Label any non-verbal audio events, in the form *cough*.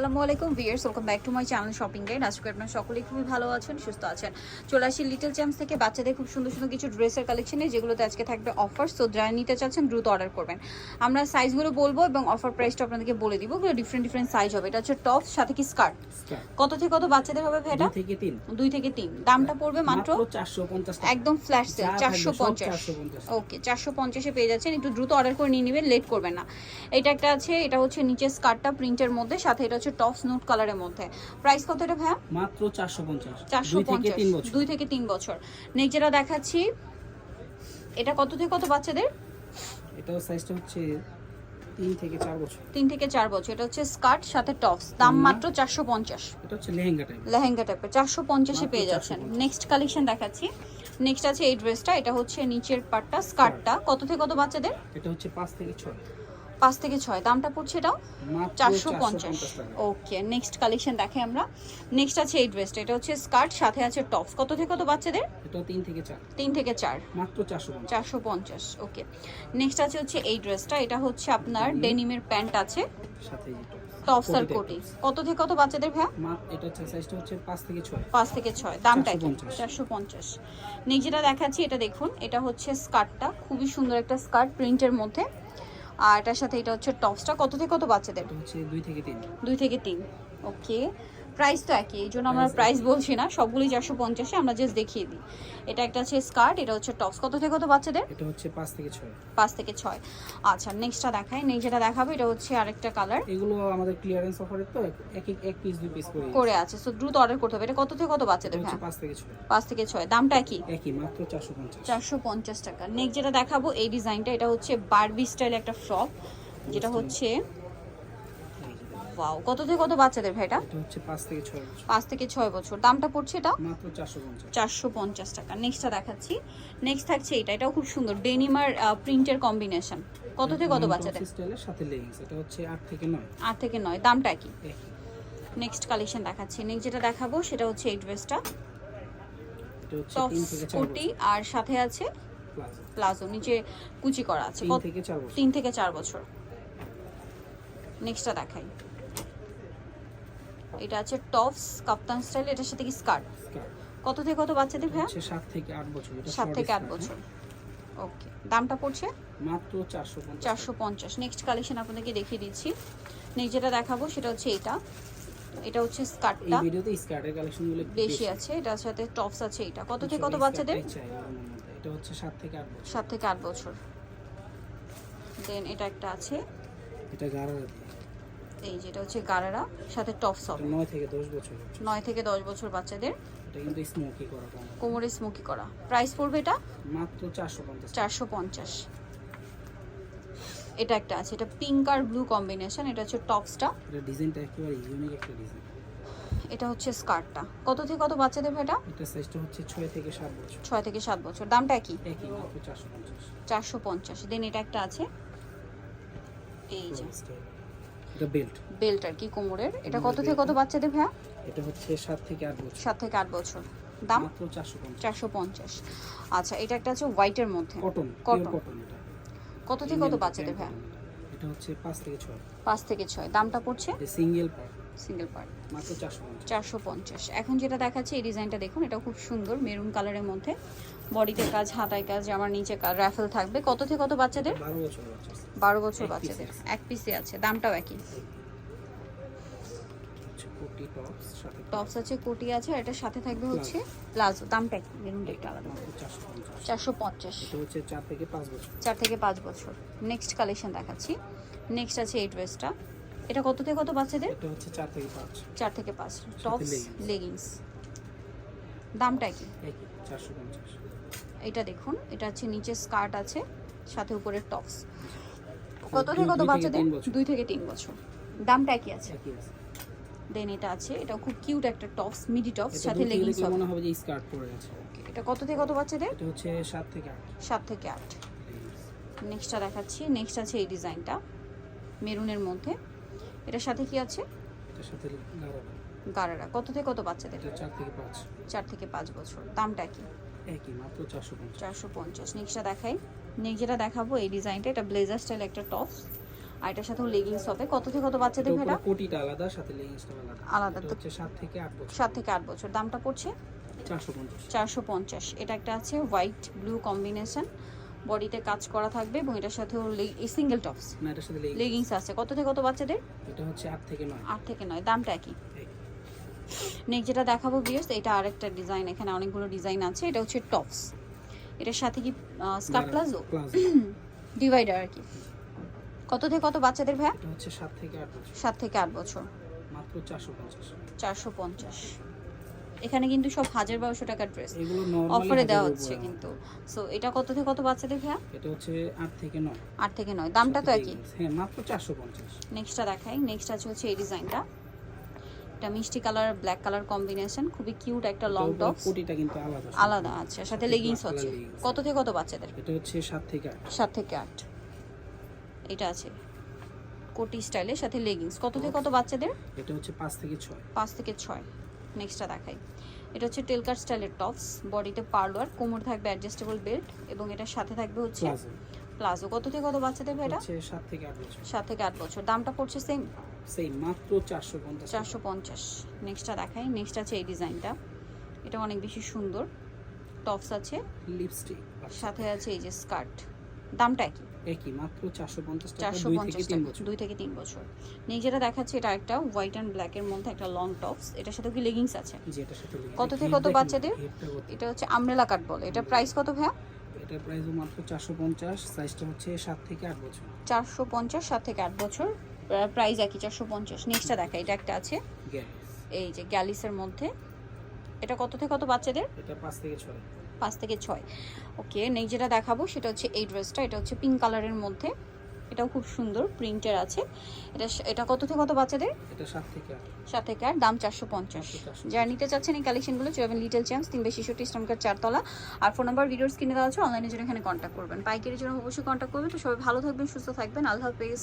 আসসালামু আলাইকুম viewers welcome back to my channel shopping guide. আজকে আপনারা সকলেই খুবই ভালো আছেন সুস্থ আছেন। চলে আসি লিটল চ্যাম্পস থেকে। বাচ্চাদের খুব সুন্দর সুন্দর কিছু ড্রেসের কালেকশনে যেগুলোতে আজকে থাকবে অফার সো যারা নিতে চাচ্ছেন দ্রুত অর্ডার করবেন। আমরা সাইজগুলো বলব এবং অফার প্রাইসটা আপনাদেরকে বলে দিব। ওগুলো ডিফারেন্ট ডিফারেন্ট সাইজ হবে। এটা হচ্ছে টপ সাথে কি স্কার্ট কত থেকে কত বাচ্চাদের হবে দুই থেকে তিন। দুই থেকে তিন। দামটা পড়বে মাত্র চারশো পঞ্চাশ একদম ফ্ল্যাট সেল চারশো পঞ্চাশ। ওকে চারশো পঞ্চাশে পেয়ে যাচ্ছেন। একটু দ্রুত অর্ডার করে নিয়ে নেবেন লেট করবেন না। এটা একটা আছে এটা হচ্ছে নিচে স্কার্টটা প্রিন্টের মধ্যে। সাথে এটা হচ্ছে টপস নোট কালারের মধ্যে। প্রাইস কত এটা ভাইয়া? মাত্র চারশো পঞ্চাশ। চারশো দুই থেকে পঞ্চাশ। তিন বছর। দুই থেকে তিন বছর। নেক্সট যেটা দেখাচ্ছি এটা কত থেকে কত বাচ্চাদের? এটাও সাইজটা হচ্ছে তিন থেকে চার বছর। তিন থেকে চার বছর। এটা হচ্ছে স্কার্ট সাথে টপস। দাম মাত্র চারশো পঞ্চাশ। এটা হচ্ছে লেহেঙ্গা টাইপ লেহেঙ্গা টাইপের চারশো পঞ্চাশে পেয়ে যাচ্ছেন। নেক্সট কালেকশন দেখাচ্ছি। নেক্সট আছে এই ড্রেসটা এটা হচ্ছে নিচের পাটটা স্কার্টটা। কত থেকে কত বাচ্চাদের? এটা হচ্ছে পাঁচ থেকে ছয়। পাঁচ থেকে ছয়। দামটা পড়ছে এটাও চারশো পঞ্চাশ। ওকে নেক্সট কালেকশন দেখে আমরা। নেক্সট আছে এই ড্রেসটা এটা হচ্ছে স্কার্ট সাথে আছে টপস কত থেকে কত বাচ্চাদের? তিন থেকে চার। তিন থেকে চার। মাত্র চারশো পঞ্চাশ। ওকে। নেক্সট আছে হচ্ছে এই ড্রেসটা এটা হচ্ছে আপনার ডেনিমের প্যান্ট আছে। টপস আর কোটি কত থেকে কত বাচ্চাদের মাত্র এটা হচ্ছে সাইজটা হচ্ছে পাঁচ থেকে ছয়। পাঁচ থেকে ছয়। দামটা কি 450 চারশো পঞ্চাশ। নেক্সট যেটা দেখাচ্ছি এটা দেখুন। এটা হচ্ছে স্কার্টটা খুবই সুন্দর একটা স্কার্ট প্রিন্টের মধ্যে। আর এটার সাথে এটা হচ্ছে টপসটা। কত থেকে কত বাচ্চাদের? হচ্ছে দুই থেকে তিন। দুই থেকে তিন। ওকে। প্রাইস তো একই এই জন্য আমরা প্রাইস বলছি না সবগুলি চারশো পঞ্চাশে আমরা জাস্ট দেখিয়ে দিই। এটা একটা আছে স্কার্ট এটা হচ্ছে টপস কত থেকে কত বাচ্চাদের? এটা হচ্ছে পাঁচ থেকে ছয়। পাঁচ থেকে ছয়। আচ্ছা নেক্সটটা দেখাই। নেক্সট যেটা দেখাবো এটা হচ্ছে আরেকটা কালার এগুলো আমাদের ক্লিয়ারেন্স অফারের তো এক এক এক পিস দুই পিস করে করে আছে। সো দ্রুত অর্ডার করতে হবে। এটা কত থেকে কত বাচ্চাদের হ্যাঁ পাঁচ থেকে ছয়। পাঁচ থেকে ছয়। দামটা কি একই মাত্র চারশো পঞ্চাশ। চারশো পঞ্চাশ টাকা। নেক্সট যেটা দেখাবো এই ডিজাইনটা এটা হচ্ছে বারবি স্টাইল একটা ফ্রক যেটা হচ্ছে ওয়াও কত থেকে কত বাচ্চাদের ভাই এটা? হচ্ছে পাঁচ থেকে ছয় বছর। থেকে দামটা পড়ছে এটা? মাত্র চারশো পঞ্চাশ। টাকা। নেক্সটটা দেখাচ্ছি। নেক্সট থাকছে এটা। এটাও খুব সুন্দর। ডেনিমার প্রিন্টের কম্বিনেশন কত থেকে কত বাচ্চাদের? স্টাইলের সাথে লেগিংস এটা হচ্ছে আট থেকে নয়। আট থেকে নয়। দামটা কি নেক্সট কালেকশন দেখাচ্ছি। নেক্সট যেটা দেখাবো সেটা হচ্ছে এই ড্রেসটা কোটি আর সাথে আছে প্লাজো। নিচে কুচি করা আছে। তিন থেকে চার বছর। নেক্সটটা দেখাই। এটা আছে টপস কাপ্তান স্টাইল এটার সাথে কি স্কার্ট? কত থেকে কত বাচ্চাদের ভাইয়া? হচ্ছে সাত থেকে আট বছর এটা সাত থেকে আট বছর। ওকে দামটা পড়ছে? হ্যাঁ? মাত্র চারশো পঞ্চাশ। চারশো পঞ্চাশ। নেক্সট কালেকশন আপনাদেরকে দেখিয়ে দিচ্ছি। নেক্সট যেটা দেখাবো সেটা হচ্ছে এটা। এটা হচ্ছে এই স্কার্টটা ভিডিওতে স্কার্টের কালেকশনগুলো বেশি আছে এটার সাথে টপস আছে এটা। কত থেকে কত বাচ্চাদের। এটা হচ্ছে সাত থেকে আট বছর। সাত থেকে আট বছর। দেন এটা একটা আছে। এটা দিয়ে এই যেটা হচ্ছে গারারা সাথে টপস এটা হবে নয় থেকে দশ বছর হচ্ছে নয় থেকে দশ বছর বাচ্চাদের। এটা কিন্তু স্মোকি করা কোমরে স্মোকি করা। প্রাইস পড়বে এটা? মাত্র চারশো পঞ্চাশ। চারশো পঞ্চাশ। এটা একটা আছে এটা পিঙ্ক আর ব্লু কম্বিনেশন এটা হচ্ছে টপসটা এটা ডিজাইনটা একেবারে ইউনিক একটা ডিজাইন এটা হচ্ছে স্কার্টটা কত থেকে কত বাচ্চাদের ভাই এটা? এটা সাইজটা হচ্ছে ছয় থেকে সাত বছর। ছয় থেকে সাত বছর। দামটা কি? একই মাত্র চারশো পঞ্চাশ। চারশো পঞ্চাশ। দেন এটা একটা আছে। এই যে। এটা বেল্ট বেল্ট আর কি কোমরের? এটা কত থেকে কত বাচ্চা বাচ্চাদের ভাইয়া? এটা হচ্ছে 7 থেকে 8 বছর। 7 থেকে 8 বছর। দাম? মাত্র চারশো পঞ্চাশ। চারশো পঞ্চাশ। আচ্ছা এটা একটা আছে হোয়াইটের মধ্যে। কটন কটন কত থেকে কত বাচ্চা বাচ্চাদের হ্যাঁ ভাইয়া? এটা। হচ্ছে 5 থেকে ছয়। পাঁচ থেকে 6 দামটা পড়ছে? সিঙ্গেল পার্ট সিঙ্গেল পার্ট মাত্র চারশো পঞ্চাশ। চারশো পঞ্চাশ। এখন যেটা দেখাচ্ছে এই ডিজাইনটা দেখুন এটা খুব সুন্দর মেরুন কালারের মধ্যে। বডিতে কাজ হাতায় কাজ আমার নিচে র্যাফেল থাকবে। কত থেকে কত বাচ্চাদের? বারো বছর বাচ্চাদের। এক পিসে আছে। দামটাও একই। টপস আছে কোটি আছে আর এটার সাথে থাকবে হচ্ছে প্লাজো দামটা একই মেরুনটা একটু আলাদা। চারশো পঞ্চাশ। চার থেকে পাঁচ বছর। নেক্সট কালেকশন দেখাচ্ছি। নেক্সট আছে এই ড্রেসটা এটা কত থেকে কত বাচ্চাদের? এটা হচ্ছে চার থেকে পাঁচ। চার থেকে পাঁচ। টপস লেগিংস দামটা কি? একই চারশো পঞ্চাশ। এটা দেখুন এটা হচ্ছে নিচে স্কার্ট আছে সাথে উপরে টপস। কত থেকে কত বাচ্চাদের? তিন বছর। দুই থেকে তিন বছর। দামটা একই আছে? দেন এটা আছে এটা খুব কিউট একটা টপস মিডি টপস সাথে লেগিংস হবে মনে হবে। যে স্কার্ট পরে আছে। এটা কত থেকে কত বাচ্চাদের? এটা হচ্ছে সাত থেকে আট। সাত থেকে আট। নেক্সটটা দেখাচ্ছি। নেক্সট আছে এই ডিজাইনটা মেরুনের মধ্যে। এটার সাথে কি আছে? এটার সাথে গারারা কত থেকে কত বাচ্চাদের? চার থেকে পাঁচ। চার থেকে পাঁচ বছর। দামটা কি? একই মাত্র চারশো চারশো পঞ্চাশ। নেক্সটটা দেখাই। নেক্সট যেটা দেখাবো এই ডিজাইনটা। এটা ব্লেজার স্টাইল একটা টপস। আর এটার সাথেও লেগিংস হবে। কত থেকে কত বাচ্চাদের উপরে কোটিটা আলাদা সাথে লেগিংসটা আলাদা। আলাদা। তো হচ্ছে সাত থেকে আট বছর। সাত থেকে আট বছর। দামটা পড়ছে? চারশো পঞ্চাশ। চারশো পঞ্চাশ। এটা একটা আছে হোয়াইট ব্লু কম্বিনেশন বডিতে কাজ করা থাকবে এবং এটার সাথেও সিঙ্গেল টপস না এটার সাথে লেগিংস আছে। কত থেকে কত বাচ্চাদের? এটা হচ্ছে আট থেকে নয়। আট থেকে নয়। দামটা একই। নেক্সট যেটা দেখাবো বিয়ার্স এটা আরেকটা ডিজাইন এখানে অনেকগুলো ডিজাইন আছে। এটা হচ্ছে টপস এটার সাথে কি স্কার্ট প্লাজো? ডিভাইডার *clears throat* আর কি। কত থেকে কত বাচ্চাদের এটা হচ্ছে সাত থেকে আট বছর। সাত থেকে আট বছর। মাত্র চারশো পঞ্চাশ। চারশো পঞ্চাশ। এখানে কিন্তু সব হাজার বারোশো টাকার ড্রেস এগুলো অফারে দেওয়া হচ্ছে কিন্তু। সো এটা কত থেকে কত বাচ্চাদের ভাইয়া এটা হচ্ছে আট থেকে নয়। আট থেকে নয়। দামটা তো একই। হ্যাঁ মাত্র চারশো পঞ্চাশ। নেক্সটটা দেখাই। নেক্সট আছে হচ্ছে এই ডিজাইনটা এটা মিষ্টি কালার ব্ল্যাক কালার কম্বিনেশন খুবই কিউট একটা লং টপস কোটিটা কিন্তু আলাদা আলাদা আছে। সাথে লেগিংস leggings। কত থেকে কত বাচ্চাদের এটা হচ্ছে সাত থেকে আট। সাত থেকে আট। এটা আছে। কোটি স্টাইলের সাথে লেগিংস কত থেকে কত বাচ্চাদের এটা হচ্ছে পাঁচ থেকে ছয়। পাঁচ থেকে ছয়। নেক্সটটা দেখাই। এটা হচ্ছে টেলকার স্টাইলের টপস বডিতে পার্লার কোমর থাকবে অ্যাডজাস্টেবল বেল্ট এবং এটার সাথে থাকবে হচ্ছে প্লাজো কত থেকে কত বাচ্চাদের ভাই এটা? হচ্ছে সাত থেকে আট বছর। সাত থেকে আট বছর। দামটা পড়ছে সেম সেই মাত্র চারশো পঞ্চাশ চারশো পঞ্চাশ। নেক্সটটা দেখাই। নেক্সট আছে এই ডিজাইনটা এটা অনেক বেশি সুন্দর। টপস আছে। লিপস্টিক সাথে আছে এই যে স্কার্ট দামটা একই। একই মাত্র চারশো পঞ্চাশ টাকা চারশো দুই পঞ্চাশ থেকে তিন বছর। দুই থেকে তিন বছর। নেক্সট যেটা দেখাচ্ছে এটা একটা হোয়াইট অ্যান্ড ব্ল্যাক এর মধ্যে একটা লং টপস এটার সাথে কি লেগিংস আছে? যেটার সাথে কত থেকে কত বাচ্চাদের? এটা হচ্ছে আমরেলা কাট বলে। এটা প্রাইস কত ভাইয়া? এটার প্রাইসও মাত্র চারশো পঞ্চাশ সাইজটা হচ্ছে সাত থেকে আট বছর। চারশো পঞ্চাশ সাত থেকে আট বছর। প্রাইস একই চারশো পঞ্চাশ। নেক্সটটা দেখা এটা একটা আছে। এই যে গ্যালিসের মধ্যে। এটা কত থেকে কত বাচ্চাদের? এটা পাঁচ থেকে ছয়। পাঁচ থেকে ছয়। ওকে নেক্সট যেটা দেখাবো সেটা হচ্ছে এই ড্রেসটা এটা হচ্ছে পিঙ্ক কালারের মধ্যে। এটাও খুব সুন্দর প্রিন্টের আছে। এটা এটা কত থেকে কত বাচ্চাদের? এটা সাত থেকে আর দাম চারশো পঞ্চাশ। যারা নিতে চাচ্ছেন এই কালেকশনগুলো চলবেন লিটল চ্যাম্পস শিশুটি ইসলামকার চারতলা। আর ফোন নাম্বার ভিডিওর কিনে দেওয়া আছে অনলাইনে জন্য এখানে কন্ট্যাক্ট করবেন। পাইকারির জন্য অবশ্যই কন্ট্যাক্ট করবেন। তো সবাই ভালো থাকবেন সুস্থ থাকবেন। আল্লাহ হাফেজ।